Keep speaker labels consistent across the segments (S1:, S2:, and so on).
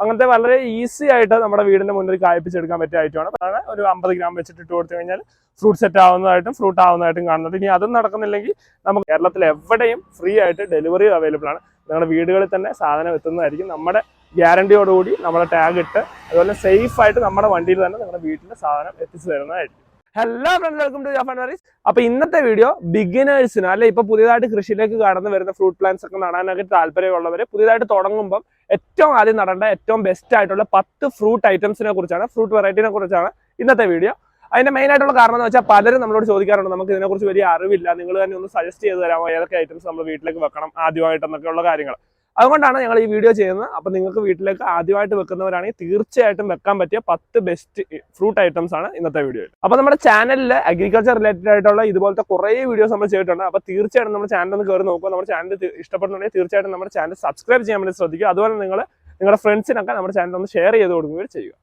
S1: അങ്ങനത്തെ വളരെ ഈസി ആയിട്ട് നമ്മുടെ വീടിന്റെ മുന്നിൽ കായ്പിച്ചെടുക്കാൻ പറ്റിയ ഐറ്റമാണ് അതാണ് ഒരു അമ്പത് ഗ്രാം വെച്ചിട്ട് ഇട്ട് കൊടുത്തു കഴിഞ്ഞാൽ ഫ്രൂട്ട് സെറ്റ് ആവുന്നതായിട്ടും ഫ്രൂട്ട് ആവുന്നതായിട്ടും കാണുന്നത്. ഇനി അതും നടക്കുന്നില്ലെങ്കിൽ നമുക്ക് കേരളത്തിൽ എവിടെയും ഫ്രീ ആയിട്ട് ഡെലിവറി അവൈലബിൾ ആണ്. നിങ്ങളുടെ വീടുകളിൽ തന്നെ സാധനം എത്തുന്നതായിരിക്കും. നമ്മുടെ ഗ്യാരണ്ടിയോടുകൂടി നമ്മുടെ ടാഗ് ഇട്ട് അതുപോലെ സേഫ് ആയിട്ട് നമ്മുടെ വണ്ടിയിൽ തന്നെ നിങ്ങളുടെ വീട്ടിൽ സാധനം എത്തിച്ചു തരുന്നതായിരിക്കും. Hello friends welcome to Jafan Varis അപ്പൊ ഇന്നത്തെ വീഡിയോ ബിഗിനേഴ്സിന് അല്ലെ ഇപ്പൊ പുതിയതായിട്ട് കൃഷിയിലേക്ക് കടന്നു വരുന്ന ഫ്രൂട്ട് പ്ലാന്റ്സ് ഒക്കെ നടാനൊക്കെ താല്പര്യമുള്ളവര് പുതിയതായിട്ട് തുടങ്ങുമ്പോൾ ഏറ്റവും ആദ്യം നടേണ്ട ഏറ്റവും ബെസ്റ്റ് ആയിട്ടുള്ള പത്ത് ഫ്രൂട്ട് ഐറ്റംസിനെ കുറിച്ചാണ് ഫ്രൂട്ട് വെറൈറ്റിനെ കുറിച്ചാണ് ഇന്നത്തെ വീഡിയോ അതിന്റെ മെയിൻ ആയിട്ടുള്ള കാരണം എന്ന് വെച്ചാൽ പലരും നമ്മളോട് ചോദിക്കാറുണ്ട് നമുക്ക് ഇതിനെക്കുറിച്ച് വലിയ അറിവില്ല നിങ്ങൾ തന്നെ ഒന്ന് സജസ്റ്റ് ചെയ്ത് തരാമോ? ഏതൊക്കെ ഐറ്റംസ് നമ്മൾ വീട്ടിലേക്ക് വെക്കണം ആദ്യമായിട്ടെന്നൊക്കെയുള്ള കാര്യങ്ങൾ അതുകൊണ്ടാണ് ഞങ്ങൾ ഈ വീഡിയോ ചെയ്യുന്നത്. അപ്പൊ നിങ്ങൾക്ക് വീട്ടിലേക്ക് ആദ്യമായിട്ട് വെക്കുന്നവരാണെങ്കിൽ തീർച്ചയായിട്ടും വെക്കാൻ പറ്റിയ പത്ത് ബെസ്റ്റ് ഫ്രൂട്ട് ഐറ്റംസ് ആണ് ഇന്നത്തെ വീഡിയോയിൽ അപ്പൊ നമ്മുടെ ചാനലിൽ അഗ്രികൾച്ചർ റിലേറ്റഡ് ആയിട്ടുള്ള ഇതുപോലത്തെ കുറേ വീഡിയോസ് നമ്മൾ ചെയ്തിട്ടുണ്ട്. അപ്പോൾ തീർച്ചയായിട്ടും നമ്മുടെ ചാനൽ ഒന്ന് കയറി നോക്കുക. നമ്മുടെ ചാനൽ ഇഷ്ടപ്പെടുന്നുണ്ടെങ്കിൽ തീർച്ചയായിട്ടും നമ്മുടെ ചാനൽ സബ്സ്ക്രൈബ് ചെയ്യാൻ വേണ്ടി ശ്രദ്ധിക്കുക. അതുപോലെ നിങ്ങൾ നിങ്ങളുടെ ഫ്രണ്ട്സിനൊക്കെ നമ്മുടെ ചാനൽ ഒന്ന് ഷെയർ ചെയ്ത് കൊടുക്കുകയും ചെയ്യുക.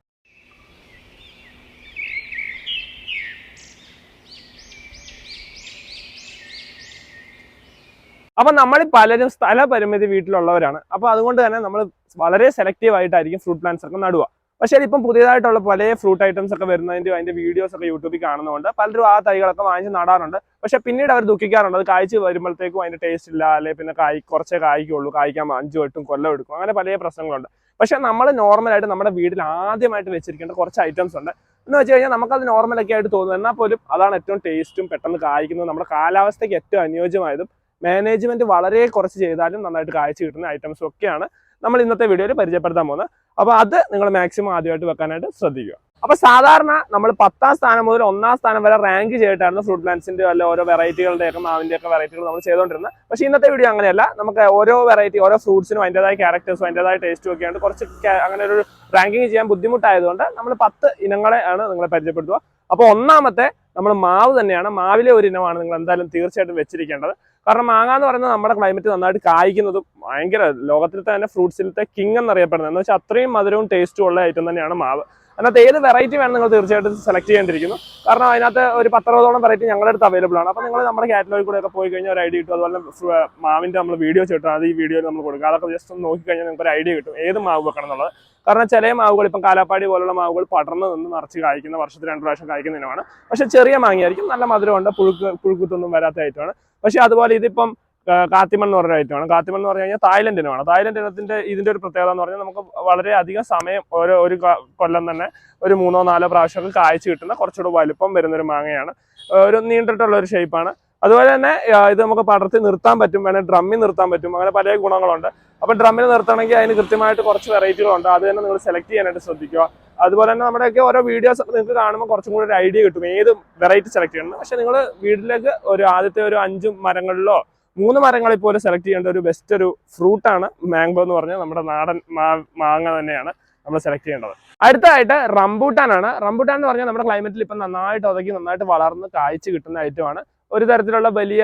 S1: അപ്പൊ നമ്മൾ പലരും സ്ഥലപരിമിതി വീട്ടിലുള്ളവരാണ്. അപ്പൊ അതുകൊണ്ട് തന്നെ നമ്മൾ വളരെ സെലക്റ്റീവ് ആയിട്ടായിരിക്കും ഫ്രൂട്ട് പ്ലാന്റ്സ് ഒക്കെ നടുക. പക്ഷേ ഇപ്പം പുതിയതായിട്ടുള്ള പല ഫ്രൂട്ട് ഐറ്റംസ് ഒക്കെ വരുന്നതിന്റെ അതിന്റെ വീഡിയോസ് ഒക്കെ യൂട്യൂബിൽ കാണുന്നതുകൊണ്ട് പലരും ആ തൈകളൊക്കെ വാങ്ങിച്ച് നടാറുണ്ട്. പക്ഷെ പിന്നീട് അവർ ദുഃഖിക്കാറുണ്ട്. അത് കായ്ച്ച് വരുമ്പോഴത്തേക്കും അതിന്റെ ടേസ്റ്റ് ഇല്ല. അല്ലെ പിന്നെ കായ് കുറച്ചേ കായ്ക്കുള്ളൂ. കായ്ക്കാൻ അഞ്ചു എട്ടും കൊല്ലം എടുക്കും. അങ്ങനെ പല പ്രശ്നങ്ങളുണ്ട്. പക്ഷെ നമ്മൾ നോർമലായിട്ട് നമ്മുടെ വീട്ടിൽ ആദ്യമായിട്ട് വെച്ചിരിക്കേണ്ട കുറച്ച് ഐറ്റംസ് ഉണ്ട്. എന്ന് വെച്ച് കഴിഞ്ഞാൽ നമുക്കത് നോർമലൊക്കെ ആയിട്ട് തോന്നുന്നു. എന്നാൽ പോലും അതാണ് ഏറ്റവും ടേസ്റ്റും പെട്ടെന്ന് കായ്ക്കുന്നത്. നമ്മുടെ കാലാവസ്ഥയ്ക്ക് ഏറ്റവും അനുയോജ്യമായതും മാനേജ്മെന്റ് വളരെ കുറച്ച് ചെയ്താലും നന്നായിട്ട് കാഴ്ച കിട്ടുന്ന ഐറ്റംസ് ഒക്കെയാണ് നമ്മൾ ഇന്നത്തെ വീഡിയോയിൽ പരിചയപ്പെടുത്താൻ പോകുന്നത്. അപ്പോൾ അത് നിങ്ങൾ മാക്സിമം ആദ്യമായിട്ട് വെക്കാനായിട്ട് ശ്രദ്ധിക്കുക. അപ്പൊ സാധാരണ നമ്മൾ പത്താം സ്ഥാനം മുതൽ ഒന്നാം സ്ഥാനം വരെ റാങ്ക് ചെയ്തിട്ടായിരുന്നു ഫ്രൂട്ട് പ്ലാന്റ്സിന്റെ അല്ല ഓരോ വെറൈറ്റികളുടെ ഒക്കെ മാവിന്റെ ഒക്കെ വെറൈറ്റികൾ നമ്മൾ ചെയ്തുകൊണ്ടിരുന്നത്. പക്ഷെ ഇന്നത്തെ വീഡിയോ അങ്ങനെയല്ല. നമുക്ക് ഓരോ വെറൈറ്റി ഓരോ ഫ്രൂട്ട്സിനും അതിന്റെതായ ക്യാരക്ടേഴ്സും അതിന്റെതായ ടേസ്റ്റും ഒക്കെ ഉണ്ട് കുറച്ച് അങ്ങനെ ഒരു റാങ്കിങ് ചെയ്യാൻ ബുദ്ധിമുട്ടായതുകൊണ്ട് നമ്മൾ പത്ത് ഇനങ്ങളെ ആണ് നിങ്ങളെ പരിചയപ്പെടുത്തുക. അപ്പോൾ ഒന്നാമത്തെ നമ്മൾ മാവ് തന്നെയാണ്. മാവിലെ ഒരു ഇനമാണ് നിങ്ങൾ എന്തായാലും തീർച്ചയായിട്ടും വെച്ചിരിക്കേണ്ടത്. കാരണം മാങ്ങ എന്ന് പറയുന്നത് നമ്മുടെ ക്ലൈമറ്റ് നന്നായിട്ട് കായ്ക്കുന്നതും ഭയങ്കര ലോകത്തിലത്തെ തന്നെ ഫ്രൂട്ട്സിലത്തെ കിങ് എന്നറിയപ്പെടുന്നത്. എന്ന് വെച്ചാൽ അത്രയും മധുരവും ടേസ്റ്റും ഉള്ള ഐറ്റം തന്നെയാണ് മാവ്. അതിനകത്ത് ഏത് വെറൈറ്റി വേണം നിങ്ങൾ തീർച്ചയായിട്ടും സെലക്ട് ചെയ്യേണ്ടിയിരിക്കുന്നു. കാരണം അതിനകത്ത് ഒരു പത്തറുപതോളം വെറൈറ്റി ഞങ്ങളുടെ അടുത്ത് അവൈലബിൾ ആണ്. അപ്പോൾ നിങ്ങൾ നമ്മുടെ കാറ്റലോഗിൽ കൂടെ ഒക്കെ പോയി കഴിഞ്ഞാൽ ഒരു ഐഡിയ കിട്ടും. അതുപോലെ മാവിന്റെ നമ്മൾ വീഡിയോ ചെയ്തിട്ട് അത് ഈ വീഡിയോയിൽ നമ്മൾ കൊടുക്കുക അതൊക്കെ ജസ്റ്റ് ഒന്ന് നോക്കിക്കഴിഞ്ഞാൽ നിങ്ങൾക്ക് ഒരു ഐഡിയ കിട്ടും. ഏത് മാവ് വെക്കണം എന്നുള്ളത്. കാരണം ചില മാവുകൾ ഇപ്പം കാലാപ്പാടി പോലുള്ള മാവുകൾ പടർന്ന് നിന്ന് നിറച്ച് കായ്ക്കുന്ന വർഷത്തിൽ രണ്ട് പ്രാവശ്യം കായ്ക്കുന്നതിനുമാണ്. പക്ഷെ ചെറിയ മാങ്ങയായിരിക്കും. നല്ല മധുരമുണ്ട്. പുഴുക്ക് പുഴുക്കുത്തൊന്നും വരാത്ത ഐറ്റമാണ് പക്ഷെ അതുപോലെ ഇതിപ്പം കാത്തിമൺ എന്ന് പറഞ്ഞ ഐറ്റമാണ് കാത്തിമൺ എന്ന് പറഞ്ഞു കഴിഞ്ഞാൽ തായ്ലൻഡ് ആണ് തായ്ലൻഡ് ഇനത്തിന്റെ ഇതിന്റെ ഒരു പ്രത്യേകത എന്ന് പറഞ്ഞാൽ നമുക്ക് വളരെ അധികം സമയം ഓരോ ഒരു കൊല്ലം തന്നെ ഒരു മൂന്നോ നാലോ പ്രാവശ്യമൊക്കെ കാഴ്ച കിട്ടുന്ന കുറച്ചുകൂടെ വലുപ്പം വരുന്ന ഒരു മാങ്ങയാണ് ഒരു നീണ്ടിട്ടുള്ള ഒരു ഷേപ്പാണ് അതുപോലെ തന്നെ ഇത് നമുക്ക് പടർത്തി നിർത്താൻ പറ്റും. വേണമെങ്കിൽ ഡ്രമ്മിൽ നിർത്താൻ പറ്റും. അങ്ങനെ പല ഗുണങ്ങളുണ്ട്. അപ്പൊ ഡ്രമ്മിൽ നിർത്തണമെങ്കിൽ അതിന് കൃത്യമായിട്ട് കുറച്ച് വെറൈറ്റികളുണ്ട് അത് തന്നെ നിങ്ങൾ സെലക്ട് ചെയ്യാനായിട്ട് ശ്രദ്ധിക്കുക. അതുപോലെ തന്നെ നമ്മുടെയൊക്കെ ഓരോ വീഡിയോസ് നിങ്ങൾക്ക് കാണുമ്പോൾ കുറച്ചും കൂടി ഒരു ഐഡിയ കിട്ടും ഏത് വെറൈറ്റി സെലക്ട് ചെയ്യണം പക്ഷെ നിങ്ങൾ വീട്ടിലേക്ക് ഒരു ആദ്യത്തെ ഒരു അഞ്ചും മരങ്ങളിലോ മൂന്ന് മരങ്ങളിൽ പോലും സെലക്ട് ചെയ്യേണ്ട ഒരു ബെസ്റ്റ് ഒരു ഫ്രൂട്ടാണ് മാംഗോ എന്ന് പറഞ്ഞാൽ നമ്മുടെ നാടൻ മാങ്ങ തന്നെയാണ് നമ്മൾ സെലക്ട് ചെയ്യേണ്ടത്. അടുത്തതായിട്ട് റംബൂട്ടാനാണ് റംബൂട്ടാൻ എന്ന് പറഞ്ഞാൽ നമ്മുടെ ക്ലൈമറ്റിൽ ഇപ്പം നന്നായിട്ട് ഉതക്കി നന്നായിട്ട് വളർന്ന് കായ്ച്ച് കിട്ടുന്ന ഐറ്റമാണ് ഒരു തരത്തിലുള്ള വലിയ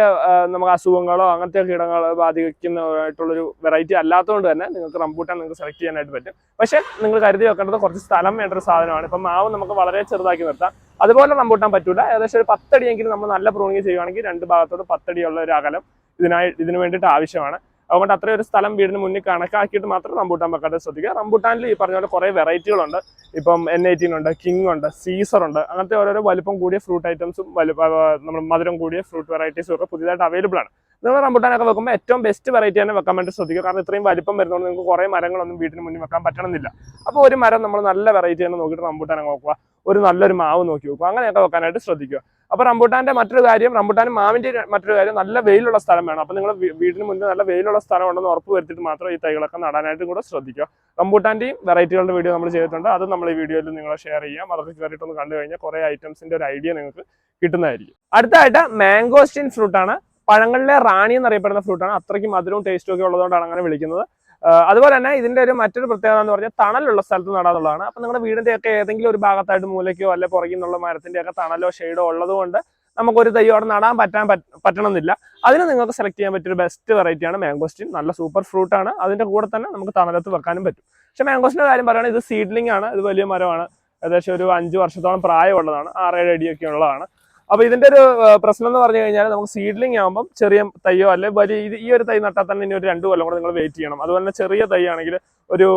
S1: നമുക്ക് അസുഖങ്ങളോ അങ്ങനത്തെ കീടങ്ങളോ ബാധിക്കുന്നതായിട്ടുള്ളൊരു വെറൈറ്റി അല്ലാത്തതുകൊണ്ട് തന്നെ നിങ്ങൾക്ക് റംബൂട്ടാൻ നിങ്ങൾക്ക് സെലക്ട് ചെയ്യാനായിട്ട് പറ്റും. പക്ഷേ നിങ്ങൾ കരുതി വെക്കേണ്ടത് കുറച്ച് സ്ഥലം വേണ്ട ഒരു സാധനമാണ്. ഇപ്പം മാവ് നമുക്ക് വളരെ ചെറുതാക്കി നിർത്താം. അതുപോലെ റംബൂട്ടാൻ പറ്റൂല. ഏകദേശം ഒരു പത്തടിയെങ്കിലും നമ്മൾ നല്ല പ്രൂണിങ് ചെയ്യുവാണെങ്കിൽ രണ്ട് ഭാഗത്തോട് പത്തടിയുള്ള ഒരു അകലം ഇതിനായി ഇതിന് വേണ്ടിയിട്ട് ആവശ്യമാണ്. അതുകൊണ്ട് അത്രയും ഒരു സ്ഥലം വീടിന് മുന്നിൽ കണക്കാക്കിയിട്ട് മാത്രം റംബൂട്ടാൻ വെക്കാതെ ശ്രദ്ധിക്കുക. റംബൂട്ടാനിൽ ഈ പറഞ്ഞ പോലെ കുറേ വെറൈറ്റികളുണ്ട്. ഇപ്പം എൻ എയ്റ്റീൻ ഉണ്ട് കിങ് ഉണ്ട് സീസർ ഉണ്ട്. അങ്ങനത്തെ ഓരോരോ വലുപ്പം കൂടിയ ഫ്രൂട്ട് ഐറ്റംസും വലുപ്പ നമ്മൾ മധുരം കൂടിയ ഫ്രൂട്ട് വെറൈറ്റീസും ഒക്കെ പുതിയതായിട്ട് അവൈലബിൾ ആണ്. നിങ്ങൾ റംബൂട്ടാനൊക്കെ വെക്കുമ്പോൾ ഏറ്റവും ബെസ്റ്റ് വെറൈറ്റി തന്നെ വെക്കാൻ വേണ്ടി ശ്രദ്ധിക്കുക. കാരണം ഇത്രയും വലിപ്പം വരുന്നതുകൊണ്ട് നിങ്ങൾക്ക് കുറേ മരങ്ങളൊന്നും വീട്ടിന് മുന്നിൽ വെക്കാൻ പറ്റണമെന്നില്ല. അപ്പോൾ ഒരു മരം നമ്മൾ നല്ല വെറൈറ്റി തന്നെ നോക്കിയിട്ട് റംബൂട്ടാൻ നോക്കുക ഒരു നല്ലൊരു മാവ് നോക്കി വെക്കും അങ്ങനെയൊക്കെ വെക്കാനായിട്ട് ശ്രദ്ധിക്കുക. അപ്പോൾ റംബൂട്ടാന്റെ മറ്റൊരു കാര്യം റംബൂട്ടാനും മാവിന്റെ മറ്റൊരു കാര്യം നല്ല വെയിലുള്ള സ്ഥലം വേണം. അപ്പോൾ നിങ്ങൾ വീടിന് മുന്നിൽ നല്ല വെയിലുള്ള സ്ഥലം ഉണ്ടെന്ന് ഉറപ്പ് വരുത്തിയിട്ട് മാത്രം ഈ തൈകളൊക്കെ നടാനായിട്ടും കൂടെ ശ്രദ്ധിക്കുക. റംബൂട്ടാന്റെയും വെറൈറ്റികളുടെ വീഡിയോ നമ്മൾ ചെയ്തിട്ടുണ്ട്. അത് നമ്മൾ ഈ വീഡിയോയിൽ നിങ്ങൾ ഷെയർ ചെയ്യാം അതൊക്കെ കയറിയിട്ടൊന്ന് കണ്ടു കഴിഞ്ഞാൽ കുറേ ഐറ്റംസിന്റെ ഒരു ഐഡിയ നിങ്ങൾക്ക് കിട്ടുന്നതായിരിക്കും. അടുത്തായിട്ട് മാംഗോസ്റ്റിൻ ഫ്രൂട്ടാണ്. പഴങ്ങളിലെ റാണി എന്നറിയപ്പെടുന്ന ഫ്രൂട്ടാണ്. അത്രയ്ക്ക് മധുരവും ടേസ്റ്റും ഒക്കെ ഉള്ളതുകൊണ്ടാണ് അങ്ങനെ വിളിക്കുന്നത്. അതുപോലെ തന്നെ ഇതിന്റെ ഒരു മറ്റൊരു പ്രത്യേകത എന്ന് പറഞ്ഞാൽ തണലുള്ള സ്ഥലത്ത് നടാന്നുള്ളതാണ്. അപ്പൊ നിങ്ങളുടെ വീടിന്റെ ഒക്കെ ഏതെങ്കിലും ഒരു ഭാഗത്തായിട്ട് മൂലയ്ക്കോ അല്ലെ പുറകിൽ നിന്നുള്ള മരത്തിന്റെ ഒക്കെ തണലോ ഷെയ്ഡോ ഉള്ളതുകൊണ്ട് നമുക്കൊരു തൈ അവിടെ നടാൻ പറ്റാൻ പറ്റ- പറ്റണമെന്നില്ല. അതിന് നിങ്ങൾക്ക് സെലക്ട് ചെയ്യാൻ പറ്റിയ ഒരു ബെസ്റ്റ് വെറൈറ്റിയാണ് മാംഗോസ്റ്റിൻ നല്ല സൂപ്പർ ഫ്രൂട്ട് ആണ്. അതിന്റെ കൂടെ തന്നെ നമുക്ക് തണലത്ത് വെക്കാനും പറ്റും. പക്ഷെ മാംഗോസ്റ്റിന്റെ കാര്യം പറയുകയാണെങ്കിൽ ഇത് സീഡ്ലിംഗ് ആണ്. ഇത് വലിയ മരമാണ്. ഏകദേശം ഒരു അഞ്ച് വർഷത്തോളം പ്രായമുള്ളതാണ്. ആറേഴ് അടിയൊക്കെ ഉള്ളതാണ്. അപ്പൊ ഇതിന്റെ ഒരു പ്രശ്നം എന്ന് പറഞ്ഞു കഴിഞ്ഞാൽ നമുക്ക് സീഡ്ലിംഗ് ആകുമ്പോൾ ചെറിയ തയ്യോ അല്ലെ വലിയ ഈ ഒരു തൈ നട്ടാൽ തന്നെ ഇനി ഒരു രണ്ട് കൊല്ലം കൂടെ നിങ്ങൾ വെയിറ്റ് ചെയ്യണം. അതുപോലെ തന്നെ ചെറിയ തൈ ആണെങ്കിൽ ഒരു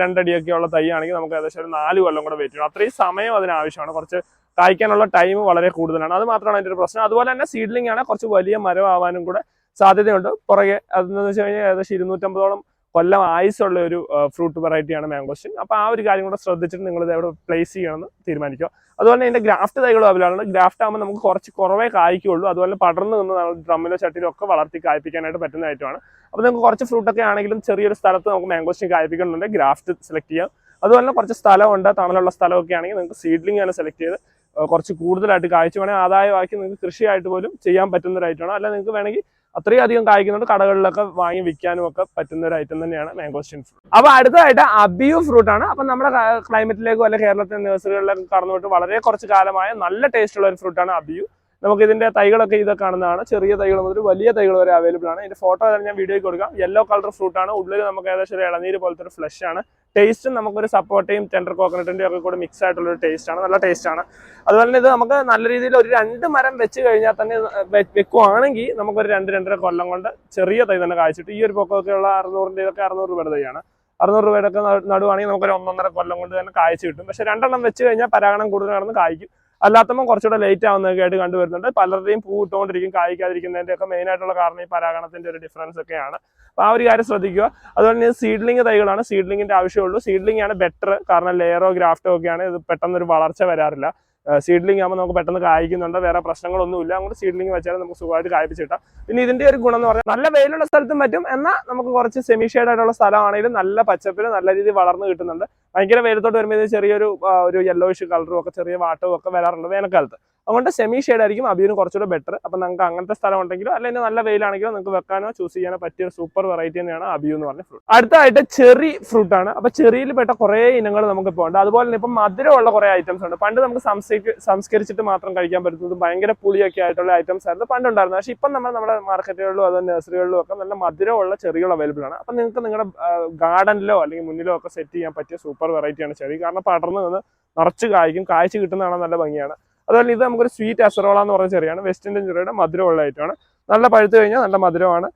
S1: രണ്ടടിയൊക്കെ ഉള്ള തൈ ആണെങ്കിൽ നമുക്ക് ഏകദേശം ഒരു നാല് കൊല്ലം കൂടെ വെയിറ്റ് ചെയ്യണം. അത്രയും സമയം അതിനാവശ്യമാണ് കുറച്ച് കായ്ക്കാനുള്ള ടൈം വളരെ കൂടുതലാണ്. അത് മാത്രമാണ് അതിന്റെ ഒരു പ്രശ്നം. അതുപോലെ തന്നെ സീഡ്ലിംഗ് ആണ് കുറച്ച് വലിയ മരം ആവാനും കൂടെ സാധ്യതയുണ്ട്. പുറകെ അതെന്ന് വെച്ച് കഴിഞ്ഞാൽ ഏകദേശം ഇരുന്നൂറ്റമ്പതോളം കൊല്ലം ആയുസുള്ള ഒരു ഫ്രൂട്ട് വെറൈറ്റിയാണ് മാംഗോസ്റ്റിൻ അപ്പോൾ ആ ഒരു കാര്യം കൂടെ ശ്രദ്ധിച്ചിട്ട് നിങ്ങൾ ഇത് എവിടെ പ്ലേസ് ചെയ്യണമെന്ന് തീരുമാനിക്കുക. അതുപോലെ ഇതിന്റെ ഗ്രാഫ്റ്റ് തൈകളും അവൈലബിൾ ഗ്രാഫ്റ്റ് ആകുമ്പോൾ നമുക്ക് കുറച്ച് കുറവേ കായ്ക്കുള്ളൂ. അതുപോലെ പടർന്ന് നിന്ന് ഡ്രമ്മിലോ ചട്ടിയിലോ ഒക്കെ വളർത്തി കായ്പ്പിക്കാനായിട്ട് പറ്റുന്ന ഐറ്റമാണ് അപ്പോൾ നിങ്ങൾക്ക് കുറച്ച് ഫ്രൂട്ടൊക്കെ ആണെങ്കിലും ചെറിയൊരു സ്ഥലത്ത് നമുക്ക് മാംഗോസ്റ്റിൻ കായ്പ്പിക്കണമെന്നുണ്ടെങ്കിൽ ഗ്രാഫ്റ്റ് സെലക്ട് ചെയ്യാം. അതുപോലെ കുറച്ച് സ്ഥലമുണ്ട്. തണലുള്ള സ്ഥലമൊക്കെ ആണെങ്കിൽ നിങ്ങൾക്ക് സീഡ്ലിംഗ് തന്നെ സെലക്ട് ചെയ്ത് കുറച്ച് കൂടുതലായിട്ട് കായ്ച്ചു വേണമെങ്കിൽ ആദായമാക്കി നിങ്ങൾക്ക് കൃഷിയായിട്ട് പോലും ചെയ്യാൻ പറ്റുന്ന ഒരു ഐറ്റമാണ് അല്ല നിങ്ങൾക്ക് വേണമെങ്കിൽ അത്രയും അധികം കായ്ക്കുന്നുണ്ട്. കടകളിലൊക്കെ വാങ്ങി വിൽക്കാനും ഒക്കെ പറ്റുന്ന ഒരു ഐറ്റം തന്നെയാണ് മാംഗോസ്റ്റിൻ ഫ്രൂട്ട് അപ്പൊ അടുത്തതായിട്ട് അബിയു ഫ്രൂട്ട് ആണ്. അപ്പൊ നമ്മുടെ ക്ലൈമറ്റിലേക്കോ അല്ലെ കേരളത്തിലെ നഴ്സറികളിലൊക്കെ കടന്നുപോയിട്ട് വളരെ കുറച്ച് കാലമായ നല്ല ടേസ്റ്റ് ഉള്ള ഒരു ഫ്രൂട്ടാണ് അബിയു നമുക്ക് ഇതിന്റെ തൈകളൊക്കെ ഇതൊക്കെ കാണുന്നതാണ്. ചെറിയ തൈകൾ മുതൽ വലിയ തൈകൾ വരെ അവൈലബിൾ ആണ്. ഇതിന്റെ ഫോട്ടോ ഞാൻ വീഡിയോയ്ക്ക് കൊടുക്കാം. യെല്ലോ കളർ ഫ്രൂട്ട് ആണ്. ഉള്ളിൽ നമുക്ക് ഏകദേശം ഒരു ഇളനീര് പോലത്തെ ഒരു ഫ്ലഷ് ആണ്. ടേസ്റ്റും നമുക്കൊരു സപ്പോർട്ടയും ടെൻഡർ കോക്കനട്ടിന്റെ ഒക്കെ കൂടെ മിക്സ് ആയിട്ടുള്ള ഒരു ടേസ്റ്റ് ആണ് നല്ല ടേസ്റ്റ് ആണ്. അതുപോലെ തന്നെ ഇത് നമുക്ക് നല്ല രീതിയിൽ ഒരു രണ്ട് മരം വെച്ച് കഴിഞ്ഞാൽ തന്നെ വെക്കുവാണെങ്കിൽ നമുക്കൊരു രണ്ട് രണ്ടര കൊല്ലം കൊണ്ട് ചെറിയ തൈ തന്നെ കാഴ്ചിട്ട് ഈ ഒരു പൊക്കമൊക്കെയുള്ള അറുന്നൂറിന്റെ ഇതൊക്കെ അറുന്നൂറ് രൂപയുടെ തൈയാണ്. അറുന്നൂറ് രൂപയുടെ ഒക്കെ നടുവാണെങ്കിൽ നമുക്കൊരു ഒന്നൊന്നര കൊല്ലം കൊണ്ട് തന്നെ കാഴ്ച കിട്ടും. പക്ഷെ രണ്ടെണ്ണം വെച്ച് കഴിഞ്ഞാൽ പരാഗണം കൂടുതൽ നടന്ന് കായ്ക്കും. അല്ലാത്തപ്പോൾ കുറച്ചുകൂടെ ലേറ്റ് ആവുന്നതൊക്കെ ആയിട്ട് കണ്ടുവരുന്നുണ്ട്. പലരുടെയും പൂ ഇട്ടുകൊണ്ടിരിക്കും കായ്ക്കാതിരിക്കുന്നതിന്റെ ഒക്കെ മെയിൻ ആയിട്ടുള്ള കാരണം ഈ പരാഗണത്തിന്റെ ഒരു ഡിഫറൻസ് ഒക്കെയാണ്. അപ്പൊ ആ ഒരു കാര്യം ശ്രദ്ധിക്കുക. അതുപോലെ തന്നെ സീഡ്ലിംഗ് തൈകളാണ് സീഡ്ലിംഗിന്റെ ആവശ്യമുള്ളൂ. സീഡ്ലിംഗ് ആണ് ബെറ്റർ കാരണം ലെയറോ ഗ്രാഫ്റ്റോ ഒക്കെയാണ് ഇത് പെട്ടെന്ന് ഒരു വളർച്ച വരാറില്ല. സീഡ്ലിംഗ് ആകുമ്പോൾ നമുക്ക് പെട്ടെന്ന് കായ്ക്കുന്നുണ്ട് വേറെ പ്രശ്നങ്ങളൊന്നുമില്ല. അങ്ങോട്ട് സീഡ്ലിംഗ് വെച്ചാൽ നമുക്ക് സുഖമായിട്ട് കായ്പ്പിച്ചിട്ടാം പിന്നെ ഇതിന്റെ ഒരു ഗുണം എന്ന് പറഞ്ഞാൽ നല്ല വെയിലുള്ള സ്ഥലത്തും പറ്റും. എന്നാൽ നമുക്ക് കുറച്ച് സെമി ഷെയ്ഡ് ആയിട്ടുള്ള സ്ഥലമാണെങ്കിലും നല്ല പച്ചപ്പിൽ നല്ല രീതിയിൽ വളർന്നു കിട്ടുന്നുണ്ട്. ഭയങ്കര വെയിലത്തോട്ട് വരുമ്പോൾ ചെറിയൊരു ഒരു യെല്ലോയിഷ് കളറും ഒക്കെ ചെറിയ വാട്ടവും ഒക്കെ വരാറുണ്ട് വേനൽക്കാലത്ത്. അതുകൊണ്ട് സെമി ഷെയ്ഡ് ആയിരിക്കും അബിയന് കുറച്ചുകൂടെ ബെറ്റർ അപ്പം നിങ്ങൾക്ക് അങ്ങനത്തെ സ്ഥലം ഉണ്ടെങ്കിലോ അല്ലെങ്കിൽ നല്ല വെയിലാണെങ്കിലോ നിങ്ങൾക്ക് വെക്കാനോ ചൂസ് ചെയ്യാനോ പറ്റിയ സൂപ്പർ വെറൈറ്റി തന്നെയാണ് അബിയു എന്ന് പറഞ്ഞ ഫ്രൂട്ട് അടുത്തായിട്ട് ചെറി ആണ്. അപ്പൊ ചെറിയിൽ പെട്ട കുറേ ഇനങ്ങൾ നമുക്ക് ഇപ്പോൾ ഉണ്ട്. അതുപോലെ തന്നെ ഇപ്പം മധുരമുള്ള കുറേ ഐറ്റംസ് ഉണ്ട്. പണ്ട് നമുക്ക് സംസ്കരി സംസ്കരിച്ചിട്ട് മാത്രം കഴിക്കാൻ പറ്റുന്നത് ഭയങ്കര പുളിയൊക്കെ ആയിട്ടുള്ള ഐറ്റംസ് ആയിരുന്നു പണ്ടുണ്ടായിരുന്നത്. പക്ഷേ ഇപ്പം നമ്മൾ നമ്മുടെ മാർക്കറ്റുകളിലും അതോ നഴ്സറികളിലും ഒക്കെ നല്ല മധുരമുള്ള ചെറികൾ അവൈലബിൾ ആണ്. അപ്പം നിങ്ങൾക്ക് നിങ്ങളുടെ ഗാർഡനിലോ അല്ലെങ്കിൽ മുന്നിലോ ഒക്കെ സെറ്റ് ചെയ്യാൻ പറ്റിയ സൂപ്പർ വെറൈറ്റിയാണ് ചെറി. കാരണം പടർന്ന് നിന്ന് നിറച്ച് കായ്ക്കും. കായ്ച്ച് കിട്ടുന്നതാണ് നല്ല ഭംഗിയാണ്. അതുപോലെ ഇത് നമുക്കൊരു സ്വീറ്റ് അസറോള എന്ന് പറഞ്ഞ ചെറിയാണ്. വെസ്റ്റ് ഇന്ത്യൻ ചെറിയുടെ മധുരമുള്ള ഐറ്റമാണ് നല്ല പഴുത്ത് കഴിഞ്ഞാൽ നല്ല മധുരമാണ്.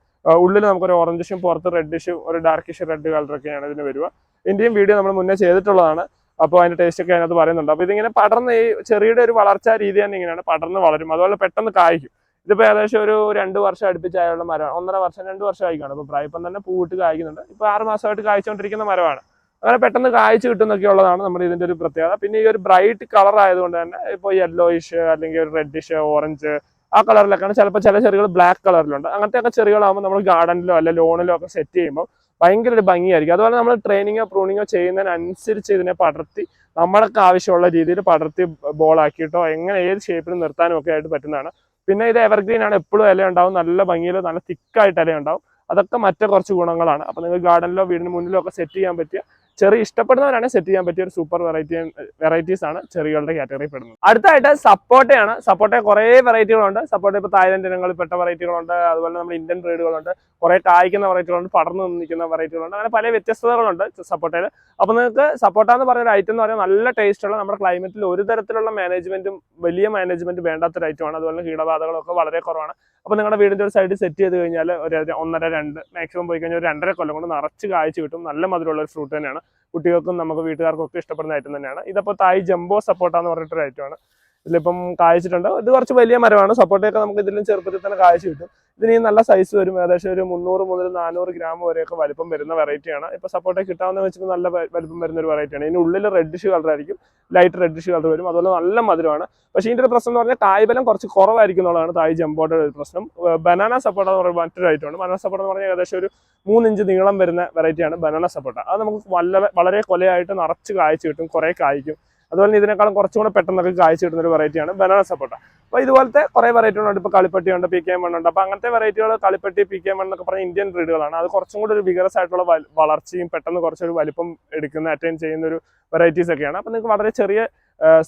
S1: ഉള്ളിൽ നമുക്കൊരു ഓറഞ്ചിഷും പുറത്ത് റെഡിഷും ഒരു ഡാർക്കിഷ് റെഡ് കളറൊക്കെയാണ് ഇതിന് വരിക. ഇന്ത്യയും വീഡിയോ നമ്മൾ മുന്നേ ചെയ്തിട്ടുള്ളതാണ്. അപ്പോൾ അതിന്റെ ടേസ്റ്റ് ഒക്കെ അതിനകത്ത് പറയുന്നുണ്ട്. അപ്പോൾ ഇതിങ്ങനെ പടർന്ന് ഈ ചെറിയുടെ ഒരു വളർച്ചാ രീതി തന്നെ ഇങ്ങനെയാണ് പടർന്ന് വളരും. അതുപോലെ പെട്ടെന്ന് കായ്ക്കും. ഇതിപ്പോൾ ഏകദേശം ഒരു രണ്ട് വർഷം അടുപ്പിച്ചായുള്ള മരമാണ്. ഒന്നര വർഷം രണ്ട് വർഷം ആയിക്കാണ് ഇപ്പോൾ പ്രായപ്പം തന്നെ പൂവിട്ട് കായ്ക്കുന്നുണ്ട്. ഇപ്പോൾ ആറ് മാസമായിട്ട് കായ്ച്ചുകൊണ്ടിരിക്കുന്ന മരമാണ്. അങ്ങനെ പെട്ടെന്ന് കായ്ച്ചു കിട്ടുന്നൊക്കെ ഉള്ളതാണ് നമ്മുടെ ഇതിന്റെ ഒരു പ്രത്യേകത. പിന്നെ ഈ ഒരു ബ്രൈറ്റ് കളർ ആയതുകൊണ്ട് തന്നെ ഇപ്പോൾ യെല്ലോയിഷ് അല്ലെങ്കിൽ ഒരു റെഡിഷ് ഓറഞ്ച് ആ കളറിലൊക്കെയാണ് ചിലപ്പോൾ ചില ചെറികൾ ബ്ലാക്ക് കളറിലുണ്ട്. അങ്ങനത്തെ ഒക്കെ ചെറികളാകുമ്പോൾ നമ്മൾ ഗാർഡനിലോ അല്ല ലോണിലോ ഒക്കെ സെറ്റ് ചെയ്യുമ്പോൾ ഭയങ്കര ഒരു ഭംഗിയായിരിക്കും. അതുപോലെ നമ്മൾ ട്രെയിനിങ്ങോ പ്രൂണിങ്ങോ ചെയ്യുന്നതിനനുസരിച്ച് ഇതിനെ പടർത്തി നമ്മൾക്ക് ആവശ്യമുള്ള രീതിയിൽ പടർത്തി ബോളാക്കിയിട്ടോ എങ്ങനെ ഏത് ഷേപ്പിൽ നിർത്താനും ഒക്കെ ആയിട്ട് പറ്റുന്നതാണ്. പിന്നെ ഇത് എവർഗ്രീൻ ആണ്. എപ്പോഴും ഇല ഉണ്ടാവും. നല്ല ഭംഗിയിൽ നല്ല തിക്കായിട്ട് ഇല ഉണ്ടാവും. അതൊക്കെ മറ്റേ കുറച്ച് ഗുണങ്ങളാണ്. അപ്പൊ നിങ്ങൾ ഗാർഡനിലോ വീടിന് മുന്നിലോ ഒക്കെ സെറ്റ് ചെയ്യാൻ പറ്റിയ ചെറിയ ഇഷ്ടപ്പെടുന്നവരാണ് സെറ്റ് ചെയ്യാൻ പറ്റിയ ഒരു സൂപ്പർ വെറൈറ്റി വെറൈറ്റീസ് ആണ് ചെറികളുടെ കാറ്റഗറി പെടുന്നത്. അടുത്തായിട്ട് സപ്പോട്ടയാണ്. സപ്പോട്ട കുറേ വെറൈറ്റികളുണ്ട് സപ്പോട്ട ഇപ്പോൾ തായ്ലൻഡ് ഇനങ്ങളിൽ പെട്ട വെറൈറ്റികളുണ്ട് അതുപോലെ നമ്മുടെ ഇന്ത്യൻ ബ്രീഡുകളുണ്ട് കുറേ കായ്ക്കുന്ന വെറൈറ്റികളുണ്ട് പടർന്നു നിൽക്കുന്ന വെറൈറ്റികളുണ്ട് അങ്ങനെ പല വ്യത്യസ്തതകളുണ്ട് സപ്പോട്ടയിൽ. അപ്പോൾ നിങ്ങൾക്ക് സപ്പോട്ട എന്ന് പറയുന്ന ഒരു ഐറ്റം എന്ന് പറയുന്നത് നല്ല ടേസ്റ്റ് ഉള്ള നമ്മുടെ ക്ലൈമറ്റിൽ ഒരു തരത്തിലുള്ള മാനേജ്മെന്റും വലിയ മാനേജ്മെന്റ് വേണ്ടാത്തൊരു ഐറ്റമാണ് അതുപോലെ കീടബാധകളൊക്കെ വളരെ കുറവാണ്. അപ്പോൾ നിങ്ങളുടെ വീടിന്റെ ഒരു സൈഡ് സെറ്റ് ചെയ്ത് കഴിഞ്ഞാൽ ഒരു ഒന്നര രണ്ട് മാക്സിമം പോയി കഴിഞ്ഞാൽ ഒരു രണ്ടര കൊല്ലം കൊണ്ട് നിറച്ച് കാഴ്ച കിട്ടും. നല്ല മധുരമുള്ള ഒരു ഫ്രൂട്ട് തന്നെയാണ്. കുട്ടികൾക്കും നമുക്ക് വീട്ടുകാർക്കും ഒക്കെ ഇഷ്ടപ്പെടുന്ന ഐറ്റം തന്നെയാണ്. ഇതിപ്പോൾ തായ് ജംബോ സപ്പോർട്ടാന്ന് പറഞ്ഞിട്ടൊരു ഐറ്റമാണ് ഇതിലിപ്പം കായ്ച്ചിട്ടുണ്ട് ഇത് കുറച്ച് വലിയ മരമാണ്. സപ്പോർട്ടയൊക്കെ നമുക്ക് ഇതിലും ചെറുപ്പത്തിൽ തന്നെ കാഴ്ച കിട്ടും. ഇതിന് നല്ല സൈസ് വരും. ഏകദേശം ഒരു മുന്നൂറ് മുതൽ നാനൂറ് ഗ്രാം വരെയൊക്കെ വലിപ്പം വരുന്ന വെറൈറ്റിയാണ് ഇപ്പൊ സപ്പോർട്ടേ കിട്ടാവുന്ന വെച്ചിട്ട് നല്ല വലിപ്പം വരുന്ന ഒരു വെറൈറ്റിയാണ് ഇതിന് ഉള്ളിൽ റെഡിഷ് കളർ ആയിരിക്കും. ലൈറ്റ് റെഡിഷ് കളർ വരും. അതുപോലെ നല്ല മധുരമാണ്. പക്ഷേ ഇതിന്റെ ഒരു പ്രശ്നം എന്ന് പറഞ്ഞാൽ തായ് ബലം കുറച്ച് കുറവായിരിക്കും എന്നുള്ളതാണ് തായ് ജമ്പോയുടെ ഒരു പ്രശ്നം. ബനാന സപ്പോർട്ട എന്ന് പറയുമ്പോൾ മറ്റൊരു ഐറ്റമാണ് ബനാന സപ്പോർട്ട എന്ന് പറഞ്ഞാൽ ഏകദേശം ഒരു മൂന്നിഞ്ച് നീളം വരുന്ന വെറൈറ്റിയാണ് ബനാന സപ്പോർട്ട അത് നമുക്ക് വളരെ വളരെ കൊലയായിട്ട് നിറച്ച് കായ്ച്ചു കിട്ടും. കുറേ കായ്ക്കും. അതുപോലെ ഇതിനേക്കാളും കുറച്ചും കൂടെ പെട്ടെന്നൊക്കെ കായ്ച്ചു കിട്ടുന്ന ഒരു വെറൈറ്റിയാണ് ബനാന സപ്പോർട്ട അപ്പോൾ ഇതുപോലത്തെ കുറേ വെറൈറ്റികളുണ്ട് ഇപ്പോൾ കളിപ്പട്ടി ഉണ്ട് പി കെ എം ഉണ്ട്. അപ്പോൾ അങ്ങനത്തെ വെറൈറ്റികൾ കളിപ്പട്ടി പി കെ എം എന്നൊക്കെ പറഞ്ഞ ഇന്ത്യൻ ബ്രീഡുകളാണ് അത് കുറച്ചും കൂടി ഒരു വിഗറസ് ആയിട്ടുള്ള വളർച്ചയും പെട്ടെന്ന് കുറച്ചൊരു വലിപ്പം എടുക്കുന്ന അറ്റൈൻ ചെയ്യുന്ന ഒരു വെറൈറ്റീസ് ഒക്കെയാണ്. അപ്പോൾ നിങ്ങൾക്ക് വളരെ ചെറിയ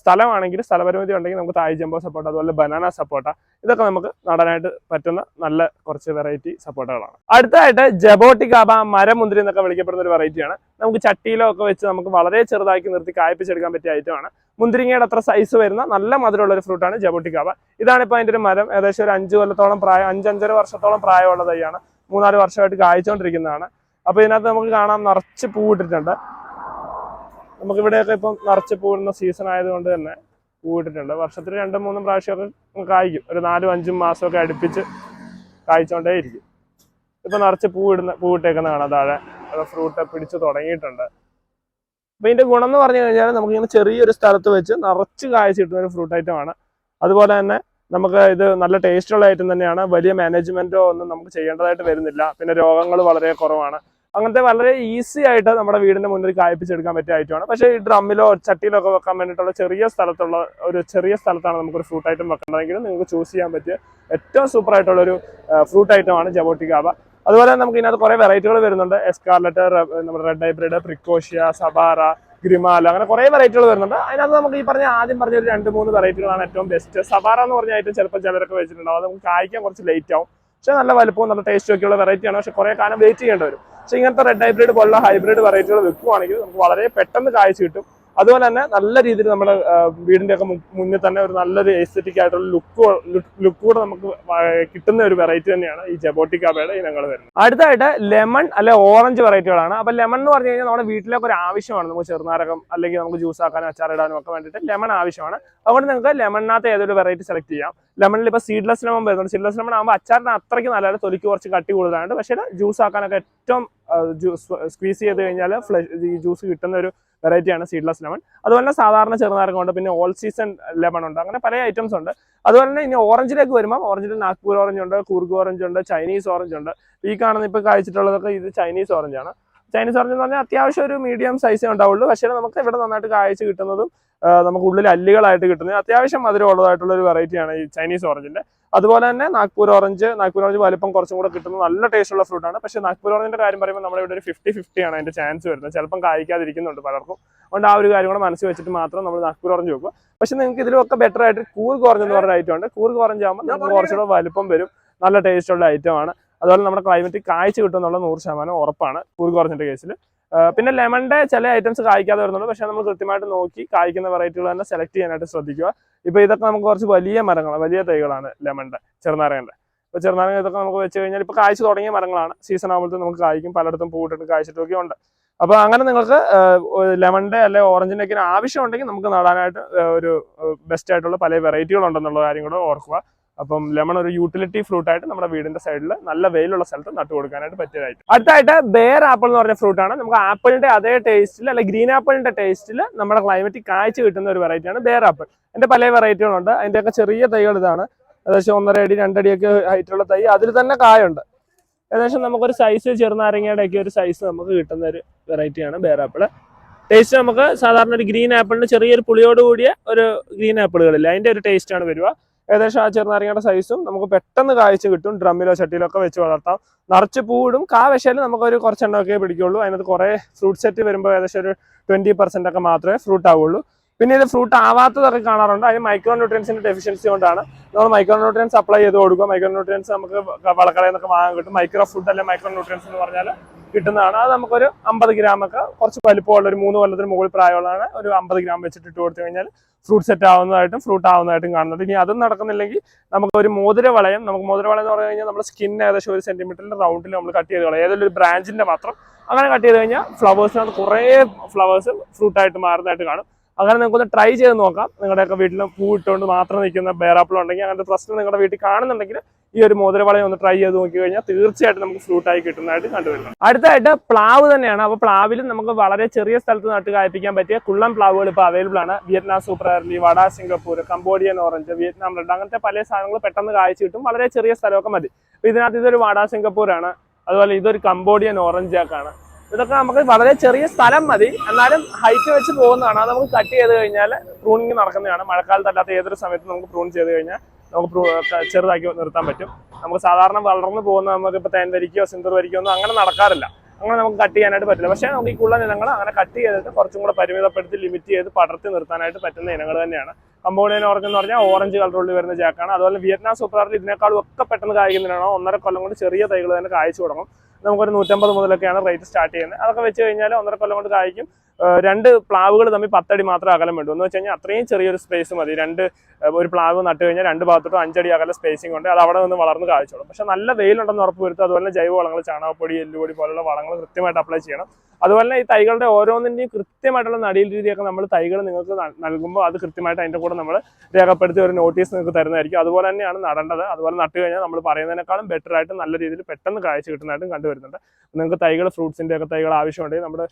S1: സ്ഥലമാണെങ്കിൽ സ്ഥലപരിമിതി ഉണ്ടെങ്കിൽ നമുക്ക് തായ് ജംബോ സപ്പോർട്ട അതുപോലെ ബനാന സപ്പോർട്ട ഇതൊക്കെ നമുക്ക് നടാനായിട്ട് പറ്റുന്ന നല്ല കുറച്ച് വെറൈറ്റി സപ്പോർട്ടുകളാണ് അടുത്തതായിട്ട് ജബോട്ടിക്കാബ മരമുന്തിരി എന്നൊക്കെ വിളിക്കപ്പെടുന്ന ഒരു വെറൈറ്റിയാണ് നമുക്ക് ചട്ടിയിലോ ഒക്കെ വെച്ച് നമുക്ക് വളരെ ചെറുതാക്കി നിർത്തി കായ്പിച്ചെടുക്കാൻ പറ്റിയ ഐറ്റമാണ് മുന്തിരിങ്ങയുടെ അത്ര സൈസ് വരുന്ന നല്ല മധുരമുള്ള ഒരു ഫ്രൂട്ടാണ് ജബോട്ടിക്കാവ. ഇതാണ് ഇപ്പോൾ അതിന്റെ ഒരു മരം. ഏകദേശം ഒരു അഞ്ച് കൊല്ലത്തോളം പ്രായം അഞ്ചഞ്ചര വർഷത്തോളം പ്രായമുള്ള തൈയാണ്. മൂന്നാൽ വർഷമായിട്ട് കായ്ച്ചുകൊണ്ടിരിക്കുന്നതാണ് അപ്പോൾ ഇതിനകത്ത് നമുക്ക് കാണാം നിറച്ച് പൂവിട്ടിട്ടുണ്ട് നമുക്ക് ഇവിടെയൊക്കെ ഇപ്പം നിറച്ച് പൂവിടുന്ന സീസൺ ആയതുകൊണ്ട് തന്നെ പൂവിട്ടിട്ടുണ്ട് വർഷത്തിൽ രണ്ടും മൂന്നും പ്രാവശ്യമൊക്കെ കായ്ക്കും. ഒരു നാലും അഞ്ചും മാസമൊക്കെ അടുപ്പിച്ച് കായ്ച്ചുകൊണ്ടേ ഇരിക്കും ഇപ്പൊ നിറച്ച് പൂവിടുന്ന ഇടുന്ന പൂ ഇട്ടേക്കുന്ന കാണാം താഴെ ഫ്രൂട്ട് പിടിച്ച് തുടങ്ങിയിട്ടുണ്ട്. അപ്പൊ ഇതിന്റെ ഗുണം എന്ന് പറഞ്ഞു കഴിഞ്ഞാൽ നമുക്ക് ഇങ്ങനെ ചെറിയൊരു സ്ഥലത്ത് വെച്ച് നിറച്ച് കാഴ്ച കിട്ടുന്ന ഒരു ഫ്രൂട്ട് ഐറ്റം ആണ്. അതുപോലെ തന്നെ നമുക്ക് ഇത് നല്ല ടേസ്റ്റുള്ള ഐറ്റം തന്നെയാണ്. വലിയ മാനേജ്മെന്റോ ഒന്നും നമുക്ക് ചെയ്യേണ്ടതായിട്ട് വരുന്നില്ല. പിന്നെ രോഗങ്ങൾ വളരെ കുറവാണ്. അങ്ങനത്തെ വളരെ ഈസി ആയിട്ട് നമ്മുടെ വീടിന്റെ മുന്നിൽ കായ്പിച്ചെടുക്കാൻ പറ്റിയ ഐറ്റമാണ് പക്ഷേ ഈ ഡ്രമ്മിലോ ചട്ടിയിലോ ഒക്കെ വെക്കാൻ വേണ്ടിയിട്ടുള്ള ചെറിയ സ്ഥലത്തുള്ള ഒരു ചെറിയ സ്ഥലത്താണ് നമുക്ക് ഒരു ഫ്രൂട്ട് ഐറ്റം വെക്കേണ്ടതെങ്കിൽ നിങ്ങൾക്ക് ചൂസ് ചെയ്യാൻ പറ്റിയ ഏറ്റവും സൂപ്പർ ആയിട്ടുള്ള ഒരു ഫ്രൂട്ട് ഐറ്റം ആണ് ജബോട്ടിക്കാവ അതുപോലെ നമുക്ക് ഇതിനകത്ത് കുറെ വെറൈറ്റികൾ വരുന്നുണ്ട്. എസ്കാർലറ്റ് നമ്മുടെ റെഡ് ഹൈബ്രിഡ് പ്രിക്കോഷ്യ സബാറ ഗ്രിമാല അങ്ങനെ കുറെ വെറൈറ്റികൾ വരുന്നുണ്ട്. അതിനകത്ത് നമുക്ക് ഈ പറഞ്ഞ ആദ്യം പറഞ്ഞ ഒരു രണ്ട് മൂന്ന് വെറൈറ്റികളാണ് ഏറ്റവും ബെസ്റ്റ് സബാറ എന്ന് പറഞ്ഞ ഐറ്റം ചിലപ്പോൾ ചിലരൊക്കെ വെച്ചിട്ടുണ്ടാവും. അത് നമുക്ക് കായ്ക്കാൻ കുറച്ച് ലേറ്റ് ആവും. പക്ഷെ നല്ല വലുപ്പവും നല്ല ടേസ്റ്റും ഒക്കെയുള്ള വെറൈറ്റിയാണ് പക്ഷെ കുറെ കാലം വെയിറ്റ് ചെയ്യേണ്ടി വരും. പക്ഷെ ഇങ്ങനത്തെ റെഡ് ഹൈബ്രിഡ് പോലുള്ള ഹൈബ്രിഡ് വെറൈറ്റികൾ വെക്കുവാണെങ്കിൽ നമുക്ക് വളരെ പെട്ടെന്ന് കായ്ച്ച് കിട്ടും. അതുപോലെ തന്നെ നല്ല രീതിയിൽ നമ്മുടെ വീടിന്റെ ഒക്കെ മുന്നിൽ തന്നെ ഒരു നല്ലൊരു എസ്തറ്റിക് ആയിട്ടുള്ള ലുക്ക് ലുക്ക് കൂടെ നമുക്ക് കിട്ടുന്ന ഒരു വെറൈറ്റി തന്നെയാണ് ഈ ജബോട്ടി കാബയുടെ ഇനങ്ങൾ വരുന്നത്. അടുത്തായിട്ട് ലെമൺ അല്ലെ ഓറഞ്ച് വെറൈറ്റികളാണ് അപ്പൊ ലെമൺ എന്ന് പറഞ്ഞു കഴിഞ്ഞാൽ നമ്മുടെ വീട്ടിലൊക്കെ ഒരു ആവശ്യമാണ് നമുക്ക് ചെറുനാരകം അല്ലെങ്കിൽ നമുക്ക് ജ്യൂസ് ആക്കാനും അച്ചാറിടാനും ഒക്കെ വേണ്ടിയിട്ട് ലെമൺ ആവശ്യമാണ്. അതുകൊണ്ട് നിങ്ങൾക്ക് ലെമണിനകത്ത് ഏതൊരു വെറൈറ്റി സെലക്ട് ചെയ്യാം. ലെമണിൽ ഇപ്പോൾ സീഡ്ലെസ് ലെമൺ വരുന്നുണ്ട്. സീഡ്ലെസ് ലെമൺ ആകുമ്പോൾ അച്ചാറിന് അത്രയ്ക്ക് നല്ലതാണ് തൊലിക്ക് കുറച്ച് കട്ടി കൂടുതലാണ്. പക്ഷേ ജ്യൂസ് ആക്കാനൊക്കെ ഏറ്റവും സ്ക്വീസ് ചെയ്ത് കഴിഞ്ഞാൽ ഫ്ലഷ് ഈ ജ്യൂസ് കിട്ടുന്ന ഒരു വെറൈറ്റിയാണ് സീഡ്ലെസ് ലെമൺ അതുപോലെ തന്നെ സാധാരണ ചെറുനാരകം ഉണ്ട് പിന്നെ ഓൾ സീസൺ ലെമൺ ഉണ്ട്. അങ്ങനെ പല ഐറ്റംസ് ഉണ്ട്. അതുപോലെ തന്നെ ഇനി ഓറഞ്ചിലേക്ക് വരുമ്പോൾ ഓറഞ്ചിൽ നാഗ്പൂർ ഓറഞ്ച് ഉണ്ട് കൂർഗ് ഓറഞ്ച് ഉണ്ട് ചൈനീസ് ഓറഞ്ച് ഉണ്ട്. ഈ കാണുന്ന ഇപ്പോൾ കായ്ച്ചിട്ടുള്ളതൊക്കെ ഇത് ചൈനീസ് ഓറഞ്ച് ആണ്. ചൈനീസ് ഓറഞ്ച് എന്ന് പറഞ്ഞാൽ അത്യാവശ്യം ഒരു മീഡിയം സൈസേ ഉണ്ടാവുള്ളൂ. പക്ഷേ നമുക്ക് ഇവിടെ നന്നായിട്ട് കായ്ച്ച് കിട്ടുന്നതും നമുക്ക് ഉള്ളിൽ അല്ലുകളായിട്ട് കിട്ടുന്നത് അത്യാവശ്യം മധുരം ഉള്ളതായിട്ടുള്ള ഒരു വെറൈറ്റിയാണ് ഈ ചൈനീസ് ഓറഞ്ചിന്റെ അതുപോലെ തന്നെ നാഗ്പൂർ ഓറഞ്ച് നാഗ്പൂർ ഓറഞ്ച് വലിപ്പം കുറച്ചും കൂടെ കിട്ടുന്ന നല്ല ടേസ്റ്റ് ഉള്ള ഫ്രൂട്ട് ആണ്. പക്ഷേ നാഗ്പൂർ ഓറഞ്ചിന്റെ കാര്യം പറയുമ്പോൾ നമ്മുടെ ഇവിടെ ഒരു ഫിഫ്റ്റി ഫിഫ്റ്റി ആണ് അതിന്റെ ചാൻസ് വരുന്നത്. ചിലപ്പം കായ്ക്കാതിരിക്കുന്നുണ്ട് പലർക്കും. അതുകൊണ്ട് ആ ഒരു കാര്യം കൂടെ മനസ്സിൽ വെച്ചിട്ട് മാത്രം നമ്മൾ നാഗ്പൂർ ഓറഞ്ച് വെക്കുക. പക്ഷെ നിങ്ങൾക്ക് ഇതിലൊക്കെ ബെറ്റർ ആയിട്ട് കൂർഗ് ഓറഞ്ച് എന്ന് പറഞ്ഞ ഐറ്റം ഉണ്ട്. കൂർഗ് ഓറഞ്ച് ആകുമ്പോൾ നമുക്ക് കുറച്ചുകൂടെ വലിപ്പം വരും. നല്ല ടേസ്റ്റ് ഉള്ള ഐറ്റം ആണ്. അതുപോലെ നമ്മുടെ ക്ലൈമറ്റ് കാഴ്ച കിട്ടും എന്നുള്ള നൂറ് ശതമാനം ഉറപ്പാണ് കൂർഗ് ഓറഞ്ചിന്റെ കേസിൽ പിന്നെ ലെമണിന്റെ ചില ഐറ്റംസ് കായ്ക്കാതെ വരുന്നുണ്ട് പക്ഷേ നമ്മൾ കൃത്യമായിട്ട് നോക്കി കായ്ക്കുന്ന വെറൈറ്റികൾ തന്നെ സെലക്ട് ചെയ്യാനായിട്ട് ശ്രദ്ധിക്കുക. ഇപ്പൊ ഇതൊക്കെ നമുക്ക് കുറച്ച് വലിയ മരങ്ങൾ വലിയ തൈകളാണ് ലെമണിന്റെ ചെറുനാരങ്ങന്റെ. ഇപ്പൊ ചെറുനാരങ്ങ ഇതൊക്കെ നമുക്ക് വെച്ച് കഴിഞ്ഞാൽ ഇപ്പൊ കായ്ച്ചു തുടങ്ങിയ മരങ്ങളാണ്. സീസൺ ആകുമ്പോഴത്തെ നമുക്ക് കായ്ക്കും പലയിടത്തും പൂട്ടിട്ട് കായ്ച്ചിട്ടൊക്കെ ഉണ്ട്. അപ്പൊ അങ്ങനെ നിങ്ങൾക്ക് ലെമണിന്റെ അല്ലെ ഓറഞ്ചിന്റെ ഒക്കെ ആവശ്യം ഉണ്ടെങ്കിൽ നമുക്ക് നടാനായിട്ട് ഒരു ബെസ്റ്റ് ആയിട്ടുള്ള പല വെറൈറ്റികൾ ഉണ്ടെന്നുള്ള കാര്യം കൂടെ ഓർക്കുക. അപ്പം ലെമൺ ഒരു യൂട്ടിലിറ്റി ഫ്രൂട്ട് ആയിട്ട് നമ്മുടെ വീടിന്റെ സൈഡിൽ നല്ല വെയിലുള്ള സ്ഥലത്ത് നട്ടു കൊടുക്കാനായിട്ട് പറ്റിയതായിട്ട്. അടുത്തായിട്ട് ബേർ ആപ്പിൾ എന്ന് പറഞ്ഞ ഫ്രൂട്ട് ആണ്. നമുക്ക് ആപ്പിളിന്റെ അതേ ടേസ്റ്റിൽ അല്ലെങ്കിൽ ഗ്രീൻ ആപ്പിളിന്റെ ടേസ്റ്റിൽ നമ്മുടെ ക്ലൈമറ്റ് കാഴ്ച കിട്ടുന്ന ഒരു വെറൈറ്റിയാണ് ബേർ ആപ്പിൾ അതിന്റെ പല വെറൈറ്റികളുണ്ട് അതിന്റെയൊക്കെ ചെറിയ തൈകൾ ഇതാണ്. ഏകദേശം ഒന്നര അടി രണ്ടടിയൊക്കെ ഹൈറ്റുള്ള തൈ. അതിൽ തന്നെ കായുണ്ട്. ഏകദേശം നമുക്കൊരു സൈസ് ചെറുനാരങ്ങയുടെ ഒക്കെ ഒരു സൈസ് നമുക്ക് കിട്ടുന്ന ഒരു വെറൈറ്റിയാണ് ബേർ ആപ്പിൾ ടേസ്റ്റ് നമുക്ക് സാധാരണ ഒരു ഗ്രീൻ ആപ്പിളിന് ചെറിയൊരു പുളിയോട് കൂടിയ ഒരു ഗ്രീൻ ആപ്പിളുകളില്ല അതിന്റെ ഒരു ടേസ്റ്റ് ആണ് വരിക. ഏകദേശം ആ ചെറുനാരങ്ങയുടെ സൈസും നമുക്ക് പെട്ടെന്ന് കായ്ച്ച് കിട്ടും ഡ്രമ്മിലോ ചട്ടിയിലോ ഒക്കെ വെച്ച് വളർത്താം നിറച്ച് പൂവിടും കാ വെച്ചാൽ നമുക്കൊരു കുറച്ചെണ്ണമൊക്കെ പിടിക്കുള്ളൂ അതിനകത്ത് കുറേ ഫ്രൂട്ട് സെറ്റ് വരുമ്പോൾ ഏകദേശം ഒരു ട്വന്റി പെർസെന്റ് ഒക്കെ മാത്രമേ ഫ്രൂട്ട് ആവുള്ളൂ പിന്നെ ഇത് ഫ്രൂട്ട് ആവാത്തതൊക്കെ കാണാറുണ്ട് അതിന് മൈക്രോ ന്യൂട്രിയൻസിന്റെ ഡെഫിഷ്യൻസി കൊണ്ടാണ് നമ്മൾ മൈക്രോ ന്യൂട്രിയൻസ് അപ്ലൈ ചെയ്ത് കൊടുക്കുക മൈക്രോ ന്യൂട്രിയൻസ് നമുക്ക് വളക്കടയിൽ നിന്നൊക്കെ വാങ്ങാൻ കിട്ടും മൈക്രോ ഫുഡ് അല്ലെങ്കിൽ മൈക്രോ ന്യൂട്രിയൻസ് എന്ന് പറഞ്ഞാൽ കിട്ടുന്നതാണ്. അത് നമുക്കൊരു അമ്പത് ഗ്രാം ഒക്കെ കുറച്ച് വലിപ്പമുള്ള ഒരു മൂന്ന് കൊല്ലത്തിന് മുകളിൽ പ്രായമുള്ളതാണ്. ഒരു അമ്പത് ഗ്രാം വെച്ചിട്ട് ഇട്ട് കൊടുത്തു കഴിഞ്ഞാൽ ഫ്രൂട്ട് സെറ്റ് ആവുന്നതായിട്ടും ഫ്രൂട്ട് ആവുന്നതായിട്ടും കാണുന്നത് ഇനി അതും നടക്കുന്നില്ലെങ്കിൽ നമുക്ക് ഒരു മോതിര വളയം നമുക്ക് മോതിര വളയം എന്ന് പറഞ്ഞു കഴിഞ്ഞാൽ നമ്മുടെ സ്കിൻ ഏകദേശം ഒരു സെന്റിമീറ്ററിന്റെ റൗണ്ടിൽ നമ്മൾ കട്ട് ചെയ്ത് കളയാം. ഏതൊരു ബ്രാഞ്ചിന്റെ മാത്രം. അങ്ങനെ കട്ട് ചെയ്ത് കഴിഞ്ഞാൽ ഫ്ലവേഴ്സിനകത്ത് കുറേ ഫ്ലവേഴ്സ് ഫ്രൂട്ടായിട്ട് മാറുന്നതായിട്ട് കാണും. അങ്ങനെ നിങ്ങൾക്കൊന്ന് ട്രൈ ചെയ്ത് നോക്കാം. നിങ്ങളുടെയൊക്കെ വീട്ടിൽ പൂ ഇട്ടുകൊണ്ട് മാത്രം നിൽക്കുന്ന ബേറാപ്പിൾ ഉണ്ടെങ്കിൽ അങ്ങനത്തെ പ്രശ്നം നിങ്ങളുടെ വീട്ടിൽ കാണുന്നുണ്ടെങ്കിൽ ഈ ഒരു മോതിരവളയം ഒന്ന് ട്രൈ ചെയ്ത് നോക്കി കഴിഞ്ഞാൽ തീർച്ചയായിട്ടും നമുക്ക് ഫ്രൂട്ടായി കിട്ടുന്നതായിട്ട് കണ്ടുവരും അടുത്തായിട്ട് പ്ലാവ് തന്നെയാണ്. അപ്പോൾ പ്ലാവിലും നമുക്ക് വളരെ ചെറിയ സ്ഥലത്ത് നട്ട് കായ്പ്പിക്കാൻ പറ്റിയ കുള്ളം പ്ലാവുകൾ ഇപ്പോൾ അവൈലബിൾ ആണ്. വിയറ്റ്നാം സൂപ്പർ എർലി വട Singapore Cambodian orange Vietnam red അങ്ങനത്തെ പല സാധനങ്ങൾ പെട്ടെന്ന് കായ്ച്ചു കിട്ടും. വളരെ ചെറിയ സ്ഥലമൊക്കെ മതി. ഇതിനകത്ത് ഇതൊരു വട സിംഗപ്പൂരാണ്. അതുപോലെ ഇതൊരു കംബോഡിയൻ ഓറഞ്ച് ജാക്കാണ് ഇതൊക്കെ നമുക്ക് വളരെ ചെറിയ സ്ഥലം മതി. എന്നാലും ഹൈറ്റ് വെച്ച് പോകുന്നതാണ്. അത് നമുക്ക് കട്ട് ചെയ്ത് കഴിഞ്ഞാൽ പ്രൂണിങ് നടക്കുന്നതാണ്. മഴക്കാലത്തല്ലാത്ത ഏതൊരു സമയത്തും നമുക്ക് പ്രൂൺ ചെയ്ത് കഴിഞ്ഞാൽ നമുക്ക് ചെറുതാക്കി നിർത്താൻ പറ്റും. നമുക്ക് സാധാരണ വളർന്നു പോകുന്ന നമുക്ക് ഇപ്പോൾ തേൻ വരിക്കോ സിന്ദൂർ വരിക്കോ ഒന്നും അങ്ങനെ നടക്കാറില്ല. അങ്ങനെ നമുക്ക് കട്ട് ചെയ്യാനായിട്ട് പറ്റില്ല. പക്ഷേ നമുക്ക് ഈ കുള്ള ഇനങ്ങൾ അങ്ങനെ കട്ട് ചെയ്തിട്ട് കുറച്ചും കൂടെ പരിമിതപ്പെടുത്തി ലിമിറ്റ് ചെയ്ത് പടർത്തി നിർത്താനായിട്ട് പറ്റുന്ന ഇനങ്ങൾ തന്നെയാണ്. കമ്പോഡിയൻ ഓറഞ്ച് എന്ന് പറഞ്ഞാൽ ഓറഞ്ച് കളറുള്ളിൽ വരുന്ന ജാക്കാണ്. അതുപോലെ വിയറ്റ്നാം സൂപ്പർ ഇതിനേക്കാളും ഒക്കെ പെട്ടെന്ന് കായ്ക്കുന്നതിനാണോ ഒന്നര കൊല്ലം കൊണ്ട് ചെറിയ തൈകൾ തന്നെ കായ്ച്ചു തുടങ്ങും. നമുക്കൊരു നൂറ്റമ്പത് മുതലൊക്കെയാണ് റേറ്റ് സ്റ്റാർട്ട് ചെയ്യുന്നത്. അതൊക്കെ വെച്ച് കഴിഞ്ഞാൽ ഒന്നര കൊല്ലം കൊണ്ട് കായ്ക്കും രണ്ട് പ്ലാവുകൾ തമ്മിൽ പത്തടി മാത്രം അകലം വേണ്ടു. എന്ന് വെച്ച് കഴിഞ്ഞാൽ അത്രയും ചെറിയൊരു സ്പേസ് മതി. രണ്ട് ഒരു പ്ലാവ് നട്ട് കഴിഞ്ഞാൽ രണ്ട് ഭാഗത്തോട്ടും അഞ്ചടി അകല സ്പേസിംഗ് ഉണ്ട്. അത് അവിടെ നിന്ന് വളർന്ന് കാഴ്ചോളും പക്ഷെ നല്ല വെയിലുണ്ടെന്ന് ഉറപ്പ് വരുത്തുക അതുപോലെ ജൈവ വളങ്ങൾ ചാണകപ്പൊടി എല്ലുപൊടി പോലുള്ള വളങ്ങൾ കൃത്യമായിട്ട് അപ്ലൈ ചെയ്യണം. അതുപോലെ ഈ തൈകളുടെ ഓരോന്നിന്റെയും കൃത്യമായിട്ടുള്ള നടീൽ രീതിയൊക്കെ നമ്മൾ തൈകൾ നിങ്ങൾക്ക് നൽകുമ്പോൾ അത് കൃത്യമായിട്ട് അതിന്റെ കൂടെ നമ്മൾ രേഖപ്പെടുത്തി ഒരു നോട്ടീസ് നിങ്ങൾക്ക് തരുന്നതായിരിക്കും. അതുപോലെ തന്നെയാണ് നടേണ്ടത്. അതുപോലെ നട്ട് കഴിഞ്ഞാൽ നമ്മൾ പറയുന്നതിനേക്കാളും ബെറ്റർ ആയിട്ട് നല്ല രീതിയിൽ പെട്ടെന്ന് കാഴ്ച കിട്ടുന്നതായിട്ടും കണ്ടുവരുന്നുണ്ട്. നിങ്ങൾക്ക് തൈകൾ ഫ്രൂട്ട്സിന്റെയൊക്കെ തൈകൾ ആവശ്യമുണ്ടെങ്കിൽ നമ്മുടെ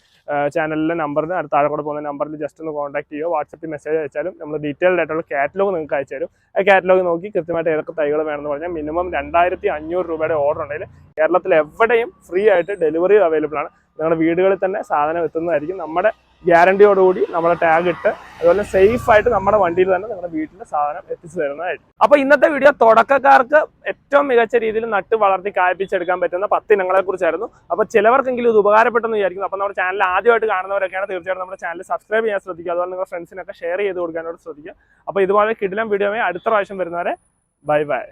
S1: ചാനലിലെ നമ്പറിന് അടുത്ത താഴെ കൂടെ പോകുന്ന നമ്പറിൽ ജസ്റ്റ് ഒന്ന് കോൺടാക്ട് ചെയ്യുക. വാട്സപ്പിൽ മെസ്സേജ് അയച്ചാലും നമ്മൾ ഡീറ്റെയിൽഡ് ആയിട്ടുള്ള കാറ്റലോഗ് നിങ്ങൾക്ക് അയച്ചു തരും. ആ കാറ്റലോഗ് നോക്കി കൃത്യമായിട്ട് ഏതൊക്കെ തൈകൾ വേണമെന്ന് പറഞ്ഞാൽ മിനിമം രണ്ടായിരത്തി അഞ്ഞൂറ് രൂപയുടെ ഓർഡർ ഉണ്ടെങ്കിൽ കേരളത്തിൽ എവിടെയും ഫ്രീ ആയിട്ട് ഡെലിവറി അവൈലബിൾ ആണ്. നിങ്ങളുടെ വീടുകളിൽ തന്നെ സാധനം എത്തുന്നതായിരിക്കും. നമ്മുടെ ഗ്യാരണ്ടിയോടുകൂടി നമ്മളെ ടാഗ് ഇട്ട് അതുപോലെ സേഫ് ആയിട്ട് നമ്മുടെ വണ്ടിയിൽ തന്നെ നിങ്ങളുടെ വീട്ടിലെ സാധനം എത്തിച്ചു തരുന്നതായിരിക്കും. അപ്പൊ ഇന്നത്തെ വീഡിയോ തുടക്കക്കാർക്ക് ഏറ്റവും മികച്ച രീതിയിൽ നട്ട് വളർത്തി കായ്പിച്ചെടുക്കാൻ പറ്റുന്ന പത്ത് ഇനങ്ങളെ കുറിച്ചായിരുന്നു അപ്പൊ ചിലവർക്കെങ്കിലും ഇത് ഉപകാരപ്പെട്ടെന്ന് വിചാരിക്കുന്നു. അപ്പൊ നമ്മുടെ ചാനൽ ആദ്യമായിട്ട് കാണുന്നവരൊക്കെയാണ് തീർച്ചയായിട്ടും നമ്മുടെ ചാനൽ സബ്സ്ക്രൈബ് ചെയ്യാൻ ശ്രദ്ധിക്കുക. അതുപോലെ നിങ്ങളുടെ ഫ്രണ്ട്സിനൊക്കെ ഷെയർ ചെയ്ത് കൊടുക്കാനോട് ശ്രദ്ധിക്കുക. അപ്പൊ ഇതുപോലെ കിടിലം വീഡിയോ അടുത്ത പ്രാവശ്യം വരുന്നവരെ ബൈ ബൈ